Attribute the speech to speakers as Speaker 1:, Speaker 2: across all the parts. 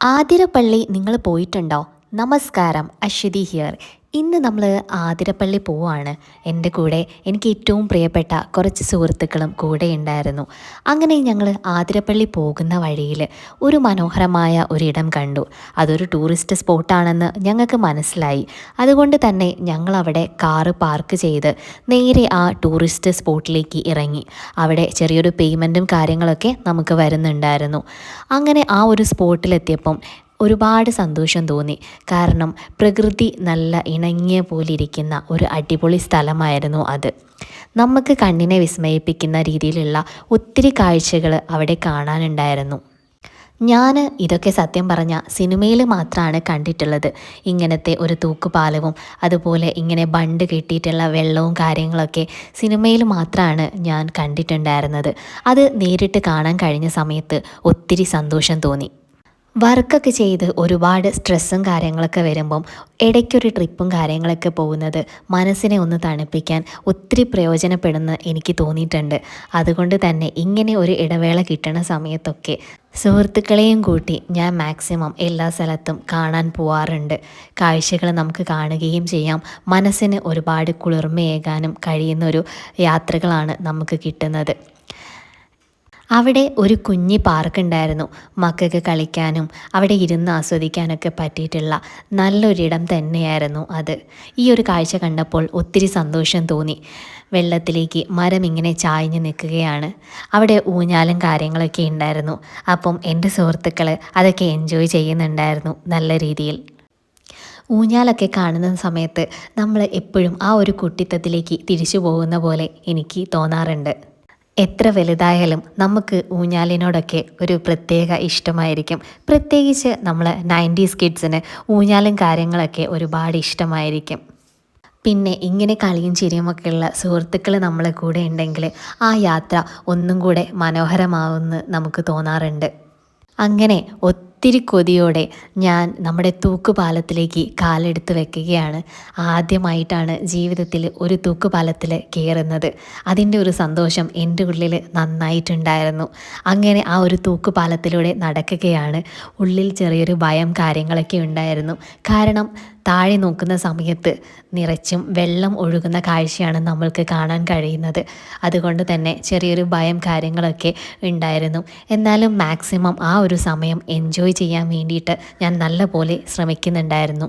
Speaker 1: ആതിരപ്പള്ളി നിങ്ങൾ പോയിട്ടുണ്ടോ? നമസ്കാരം അശ്വതി ഹിയർ ഇന്ന് നമ്മൾ ആതിരപ്പള്ളി പോവാണ്. എന്റെ കൂടെ എനിക്ക് ഏറ്റവും പ്രിയപ്പെട്ട കുറച്ച് സുഹൃത്തുക്കളും കൂടെ ഉണ്ടായിരുന്നു. അങ്ങനെ ഞങ്ങൾ ആതിരപ്പള്ളി പോകുന്ന വഴിയിൽ ഒരു മനോഹരമായ ഒരിടം കണ്ടു. അതൊരു ടൂറിസ്റ്റ് സ്പോട്ടാണെന്ന് ഞങ്ങൾക്ക് മനസ്സിലായി. അതുകൊണ്ട് തന്നെ ഞങ്ങൾ അവിടെ കാറ് പാർക്ക് ചെയ്ത് നേരെ ആ ടൂറിസ്റ്റ് സ്പോട്ടിലേക്ക് ഇറങ്ങി. അവിടെ ചെറിയൊരു പേയ്മെന്റും കാര്യങ്ങളൊക്കെ നമുക്ക് വരുന്നുണ്ടായിരുന്നു. അങ്ങനെ ആ ഒരു സ്പോട്ടിലെത്തിയപ്പം ഒരുപാട് സന്തോഷം തോന്നി. കാരണം പ്രകൃതി നല്ല ഇണങ്ങിയ പോലെ ഇരിക്കുന്ന ഒരു അടിപൊളി സ്ഥലമായിരുന്നു അത്. നമുക്ക് കണ്ണിനെ വിസ്മയിപ്പിക്കുന്ന രീതിയിലുള്ള ഒത്തിരി കാഴ്ചകൾ അവിടെ കാണാനുണ്ടായിരുന്നു. ഞാൻ ഇതൊക്കെ സത്യം പറഞ്ഞ സിനിമയിൽ മാത്രമാണ് കണ്ടിട്ടുള്ളത്. ഇങ്ങനത്തെ ഒരു തൂക്കുപാലവും അതുപോലെ ഇങ്ങനെ ബണ്ട് കെട്ടിയിട്ടുള്ള വെള്ളവും കാര്യങ്ങളൊക്കെ സിനിമയിൽ മാത്രമാണ് ഞാൻ കണ്ടിട്ടുണ്ടായിരുന്നത്. അത് നേരിട്ട് കാണാൻ കഴിഞ്ഞ സമയത്ത് ഒത്തിരി സന്തോഷം തോന്നി. വർക്കൊക്കെ ചെയ്ത് ഒരുപാട് സ്ട്രെസ്സും കാര്യങ്ങളൊക്കെ വരുമ്പം ഇടയ്ക്കൊരു ട്രിപ്പും കാര്യങ്ങളൊക്കെ പോകുന്നത് മനസ്സിനെ ഒന്ന് തണുപ്പിക്കാൻ ഒത്തിരി പ്രയോജനപ്പെടുന്ന എനിക്ക് തോന്നിയിട്ടുണ്ട്. അതുകൊണ്ട് തന്നെ ഇങ്ങനെ ഒരു ഇടവേള കിട്ടണ സമയത്തൊക്കെ സുഹൃത്തുക്കളെയും കൂട്ടി ഞാൻ മാക്സിമം എല്ലാ സ്ഥലത്തും കാണാൻ പോവാറുണ്ട്. കാഴ്ചകൾ നമുക്ക് കാണുകയും ചെയ്യാം. മനസ്സിന് ഒരുപാട് കുളിർമയേകാനും കഴിയുന്നൊരു യാത്രകളാണ് നമുക്ക് കിട്ടുന്നത്. അവിടെ ഒരു കുഞ്ഞി പാർക്കുണ്ടായിരുന്നു. മക്കൾക്ക് കളിക്കാനും അവിടെ ഇരുന്ന് ആസ്വദിക്കാനൊക്കെ പറ്റിയിട്ടുള്ള നല്ലൊരിടം തന്നെയായിരുന്നു അത്. ഈ ഒരു കാഴ്ച കണ്ടപ്പോൾ ഒത്തിരി സന്തോഷം തോന്നി. വെള്ളത്തിലേക്ക് മരം ഇങ്ങനെ ചായഞ്ഞ് നിൽക്കുകയാണ്. അവിടെ ഊഞ്ഞാലും കാര്യങ്ങളൊക്കെ ഉണ്ടായിരുന്നു. അപ്പം എന്റെ സുഹൃത്തുക്കൾ അതൊക്കെ എൻജോയ് ചെയ്യുന്നുണ്ടായിരുന്നു നല്ല രീതിയിൽ. ഊഞ്ഞാലൊക്കെ കാണുന്ന സമയത്ത് നമ്മൾ എപ്പോഴും ആ ഒരു കുട്ടിത്തത്തിലേക്ക് തിരിച്ചു പോകുന്ന പോലെ എനിക്ക് തോന്നാറുണ്ട്. എത്ര വലുതായാലും നമുക്ക് ഊഞ്ഞാലിനോടൊക്കെ ഒരു പ്രത്യേക ഇഷ്ടമായിരിക്കും. പ്രത്യേകിച്ച് നമ്മൾ നയന്റീസ് കിഡ്സിന് ഊഞ്ഞാലും കാര്യങ്ങളൊക്കെ ഒരുപാട് ഇഷ്ടമായിരിക്കും. പിന്നെ ഇങ്ങനെ കളിയും ചിരിയുമൊക്കെ ഉള്ള സുഹൃത്തുക്കൾ നമ്മളെ കൂടെ ഉണ്ടെങ്കിൽ ആ യാത്ര ഒന്നും കൂടെ മനോഹരമാവുമെന്ന് നമുക്ക് തോന്നാറുണ്ട്. അങ്ങനെ ഒത്തിരി കൊതിയോടെ ഞാൻ നമ്മുടെ തൂക്കുപാലത്തിലേക്ക് കാലെടുത്ത് വെക്കുകയാണ്. ആദ്യമായിട്ടാണ് ജീവിതത്തിൽ ഒരു തൂക്കുപാലത്തിൽ കയറുന്നത്. അതിന്റെ ഒരു സന്തോഷം എന്റെ ഉള്ളിൽ നന്നായിട്ടുണ്ടായിരുന്നു. അങ്ങനെ ആ ഒരു തൂക്കുപാലത്തിലൂടെ നടക്കുകയാണ്. ഉള്ളിൽ ചെറിയൊരു ഭയം കാര്യങ്ങളൊക്കെ ഉണ്ടായിരുന്നു. കാരണം താഴെ നോക്കുന്ന സമയത്ത് നിറച്ചും വെള്ളം ഒഴുകുന്ന കാഴ്ചയാണ് നമ്മൾക്ക് കാണാൻ കഴിയുന്നത്. അതുകൊണ്ട് തന്നെ ചെറിയൊരു ഭയം കാര്യങ്ങളൊക്കെ ഉണ്ടായിരുന്നു. എന്നാലും മാക്സിമം ആ ഒരു സമയം എൻജോയ് ചെയ്യാൻ വേണ്ടിയിട്ട് ഞാൻ നല്ലപോലെ ശ്രമിക്കുന്നുണ്ടായിരുന്നു.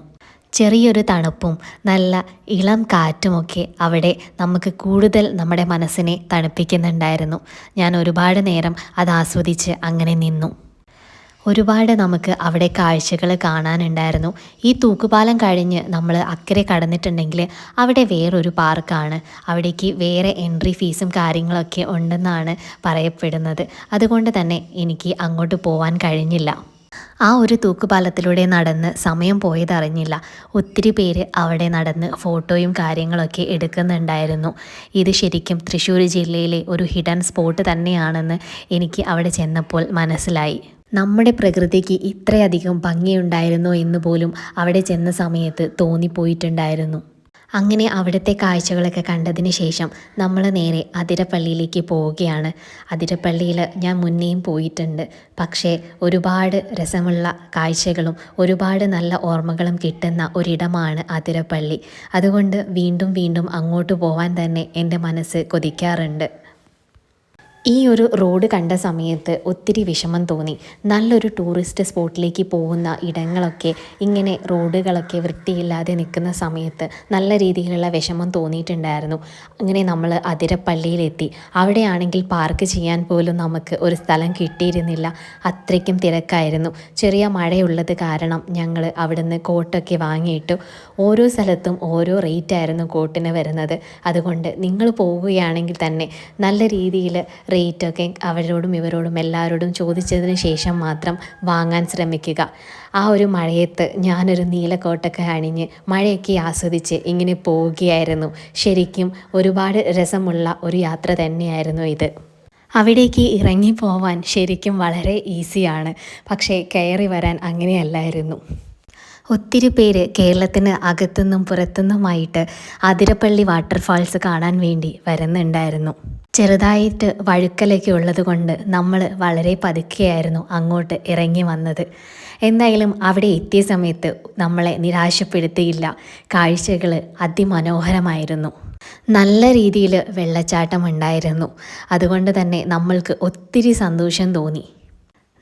Speaker 1: ചെറിയൊരു തണുപ്പും നല്ല ഇളം കാറ്റുമൊക്കെ അവിടെ നമുക്ക് കൂടുതൽ നമ്മുടെ മനസ്സിനെ തണുപ്പിക്കുന്നുണ്ടായിരുന്നു. ഞാൻ ഒരുപാട് നേരം അത് ആസ്വദിച്ച് അങ്ങനെ നിന്നു. ഒരുപാട് നമുക്ക് അവിടെ കാഴ്ചകൾ കാണാനുണ്ടായിരുന്നു. ഈ തൂക്കുപാലം കഴിഞ്ഞ് നമ്മൾ അക്കരെ കടന്നിട്ടുണ്ടെങ്കിൽ അവിടെ വേറൊരു പാർക്കാണ്. അവിടേക്ക് വേറെ എൻട്രി ഫീസും കാര്യങ്ങളൊക്കെ ഉണ്ടെന്നാണ് പറയപ്പെടുന്നത്. അതുകൊണ്ട് തന്നെ എനിക്ക് അങ്ങോട്ട് പോവാൻ കഴിഞ്ഞില്ല. ആ ഒരു തൂക്കുപാലത്തിലൂടെ നടന്ന് സമയം പോയതറിഞ്ഞില്ല ഒത്തിരി പേര് അവിടെ നടന്ന് ഫോട്ടോയും കാര്യങ്ങളൊക്കെ എടുക്കുന്നുണ്ടായിരുന്നു. ഇത് ശരിക്കും തൃശ്ശൂർ ജില്ലയിലെ ഒരു ഹിഡൻ സ്പോട്ട് തന്നെയാണെന്ന് എനിക്ക് അവിടെ ചെന്നപ്പോൾ മനസ്സിലായി. നമ്മുടെ പ്രകൃതിക്ക് ഇത്രയധികം ഭംഗിയുണ്ടായിരുന്നോ എന്ന് പോലും അവിടെ ചെന്ന സമയത്ത് തോന്നിപ്പോയിട്ടുണ്ടായിരുന്നു. അങ്ങനെ അവിടുത്തെ കാഴ്ചകളൊക്കെ കണ്ടതിന് ശേഷം നമ്മൾ നേരെ അതിരപ്പള്ളിയിലേക്ക് പോവുകയാണ്. അതിരപ്പള്ളിയിൽ ഞാൻ മുന്നേയും പോയിട്ടുണ്ട്. പക്ഷേ ഒരുപാട് രസമുള്ള കാഴ്ചകളും ഒരുപാട് നല്ല ഓർമ്മകളും കിട്ടുന്ന ഒരിടമാണ് അതിരപ്പള്ളി. അതുകൊണ്ട് വീണ്ടും വീണ്ടും അങ്ങോട്ട് പോവാൻ തന്നെ എന്റെ മനസ്സ് കൊതിക്കാറുണ്ട്. ഈ ഒരു റോഡ് കണ്ട സമയത്ത് ഒത്തിരി വിഷമം തോന്നി. നല്ലൊരു ടൂറിസ്റ്റ് സ്പോട്ടിലേക്ക് പോകുന്ന ഇടങ്ങളൊക്കെ ഇങ്ങനെ റോഡുകളൊക്കെ വൃത്തിയില്ലാതെ നിൽക്കുന്ന സമയത്ത് നല്ല രീതിയിലുള്ള വിഷമം തോന്നിയിട്ടുണ്ടായിരുന്നു. അങ്ങനെ നമ്മൾ അതിരപ്പള്ളിയിലെത്തി. അവിടെയാണെങ്കിൽ പാർക്ക് ചെയ്യാൻ പോലും നമുക്ക് ഒരു സ്ഥലം കിട്ടിയിരുന്നില്ല. അത്രയ്ക്കും തിരക്കായിരുന്നു. ചെറിയ മഴയുള്ളത് കാരണം ഞങ്ങൾ അവിടുന്ന് കോട്ടൊക്കെ വാങ്ങിയിട്ടു. ഓരോ സ്ഥലത്തും ഓരോ റേറ്റ് ആയിരുന്നു കോട്ടിന് വരുന്നത്. അതുകൊണ്ട് നിങ്ങൾ പോവുകയാണെങ്കിൽ തന്നെ നല്ല രീതിയിൽ റേറ്റൊക്കെ അവരോടും ഇവരോടും എല്ലാവരോടും ചോദിച്ചതിന് ശേഷം മാത്രം വാങ്ങാൻ ശ്രമിക്കുക. ആ ഒരു മഴയത്ത് ഞാനൊരു നീലക്കോട്ടൊക്കെ അണിഞ്ഞ് മഴയൊക്കെ ആസ്വദിച്ച് ഇങ്ങനെ പോവുകയായിരുന്നു. ശരിക്കും ഒരുപാട് രസമുള്ള ഒരു യാത്ര തന്നെയായിരുന്നു ഇത്. അവിടേക്ക് ഇറങ്ങി പോവാൻ ശരിക്കും വളരെ ഈസിയാണ്. പക്ഷേ കയറി വരാൻ അങ്ങനെയല്ലായിരുന്നു. ഒത്തിരി പേര് കേരളത്തിന് അകത്തുനിന്നും പുറത്തുനിന്നുമായിട്ട് അതിരപ്പള്ളി വാട്ടർഫാൾസ് കാണാൻ വേണ്ടി വരുന്നുണ്ടായിരുന്നു. ചെറുതായിട്ട് വഴുക്കലൊക്കെ ഉള്ളത് കൊണ്ട് നമ്മൾ വളരെ പതുക്കെയായിരുന്നു അങ്ങോട്ട് ഇറങ്ങി വന്നത്. എന്തായാലും അവിടെ എത്തിയ സമയത്ത് നമ്മളെ നിരാശപ്പെടുത്തിയില്ല. കാഴ്ചകൾ അതിമനോഹരമായിരുന്നു. നല്ല രീതിയിൽ വെള്ളച്ചാട്ടം ഉണ്ടായിരുന്നു. അതുകൊണ്ട് തന്നെ നമ്മൾക്ക് ഒത്തിരി സന്തോഷം തോന്നി.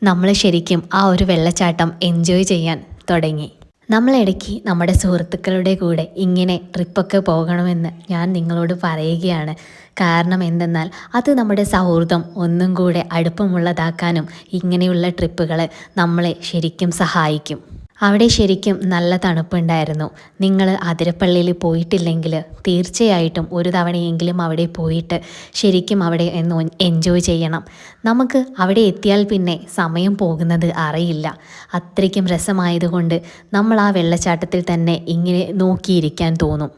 Speaker 1: നമ്മൾ ശരിക്കും ആ ഒരു വെള്ളച്ചാട്ടം എൻജോയ് ചെയ്യാൻ തുടങ്ങി. നമ്മളിടയ്ക്ക് നമ്മുടെ സുഹൃത്തുക്കളുടെ കൂടെ ഇങ്ങനെ ട്രിപ്പൊക്കെ പോകണമെന്ന് ഞാൻ നിങ്ങളോട് പറയുകയാണ്. കാരണം എന്തെന്നാൽ അത് നമ്മുടെ സൗഹൃദം ഒന്നും കൂടെ അടുപ്പമുള്ളതാക്കാനും ഇങ്ങനെയുള്ള ട്രിപ്പുകൾ നമ്മളെ ശരിക്കും സഹായിക്കും. അവിടെ ശരിക്കും നല്ല തണുപ്പുണ്ടായിരുന്നു. നിങ്ങൾ അതിരപ്പള്ളിയിൽ പോയിട്ടില്ലെങ്കിൽ തീർച്ചയായിട്ടും ഒരു തവണയെങ്കിലും അവിടെ പോയിട്ട് ശരിക്കും അവിടെ ഒന്ന് എൻജോയ് ചെയ്യണം. നമുക്ക് അവിടെ എത്തിയാൽ പിന്നെ സമയം പോകുന്നത് അറിയില്ല. അത്രയ്ക്കും രസമായതുകൊണ്ട് നമ്മൾ ആ വെള്ളച്ചാട്ടത്തിൽ തന്നെ ഇങ്ങനെ നോക്കിയിരിക്കാൻ തോന്നും.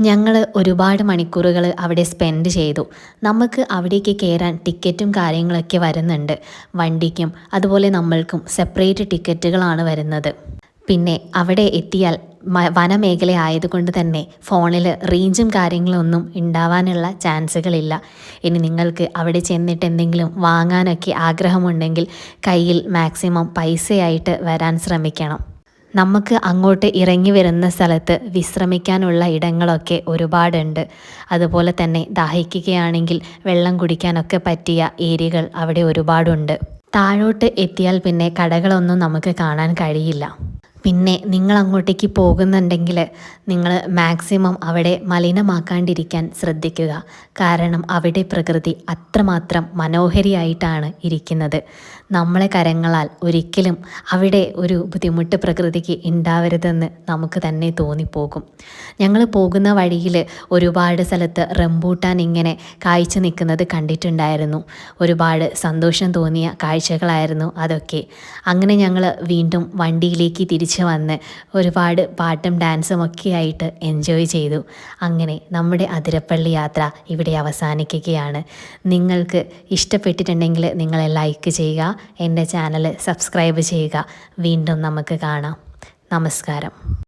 Speaker 1: ഞങ്ങൾ ഒരുപാട് മണിക്കൂറുകൾ അവിടെ സ്പെൻഡ് ചെയ്തു. നമുക്ക് അവിടേക്ക് കയറാൻ ടിക്കറ്റും കാര്യങ്ങളൊക്കെ വരുന്നുണ്ട്. വണ്ടിക്കും അതുപോലെ നമ്മൾക്കും സെപ്പറേറ്റ് ടിക്കറ്റുകളാണ് വരുന്നത്. പിന്നെ അവിടെ എത്തിയാൽ വനമേഖല ആയതുകൊണ്ട് തന്നെ ഫോണിൽ റേഞ്ചും കാര്യങ്ങളൊന്നും ഉണ്ടാവാനുള്ള ചാൻസുകളില്ല. ഇനി നിങ്ങൾക്ക് അവിടെ ചെന്നിട്ട് എന്തെങ്കിലും വാങ്ങാനൊക്കെ ആഗ്രഹമുണ്ടെങ്കിൽ കയ്യിൽ മാക്സിമം പൈസയായിട്ട് വരാൻ ശ്രമിക്കണം. നമുക്ക് അങ്ങോട്ട് ഇറങ്ങി വരുന്ന സ്ഥലത്ത് വിശ്രമിക്കാനുള്ള ഇടങ്ങളൊക്കെ ഒരുപാടുണ്ട്. അതുപോലെ തന്നെ ദാഹിക്കുകയാണെങ്കിൽ വെള്ളം കുടിക്കാനൊക്കെ പറ്റിയ ഏരിയകൾ അവിടെ ഒരുപാടുണ്ട്. താഴോട്ട് എത്തിയാൽ പിന്നെ കടകളൊന്നും നമുക്ക് കാണാൻ കഴിയില്ല. പിന്നെ നിങ്ങൾ അങ്ങോട്ടേക്ക് പോകുന്നുണ്ടെങ്കിൽ നിങ്ങൾ മാക്സിമം അവിടെ മലിനമാക്കാണ്ടിരിക്കാൻ ശ്രദ്ധിക്കുക. കാരണം അവിടെ പ്രകൃതി അത്രമാത്രം മനോഹരിയായിട്ടാണ് ഇരിക്കുന്നത്. നമ്മളെ കരങ്ങളാൽ ഒരിക്കലും അവിടെ ഒരു ബുദ്ധിമുട്ട് പ്രകൃതിക്ക് ഉണ്ടാവരുതെന്ന് നമുക്ക് തന്നെ തോന്നിപ്പോകും. ഞങ്ങൾ പോകുന്ന വഴിയിൽ ഒരുപാട് സ്ഥലത്ത് റംബൂട്ടാൻ ഇങ്ങനെ കായ്ച്ചു നിൽക്കുന്നത് കണ്ടിട്ടുണ്ടായിരുന്നു. ഒരുപാട് സന്തോഷം തോന്നിയ കാഴ്ചകളായിരുന്നു അതൊക്കെ. അങ്ങനെ ഞങ്ങൾ വീണ്ടും വണ്ടിയിലേക്ക് തിരിച്ചു വന്ന് ഒരുപാട് പാട്ടും ഡാൻസും ഒക്കെ ആയിട്ട് എൻജോയ് ചെയ്തു. അങ്ങനെ നമ്മുടെ അതിരപ്പള്ളി യാത്ര ഇവിടെ അവസാനിക്കുകയാണ്. നിങ്ങൾക്ക് ഇഷ്ടപ്പെട്ടിട്ടുണ്ടെങ്കിൽ നിങ്ങളെ ലൈക്ക് ചെയ്യുക. എന്റെ ചാനൽ സബ്സ്ക്രൈബ് ചെയ്യുക. വീണ്ടും നമുക്ക് കാണാം. നമസ്കാരം.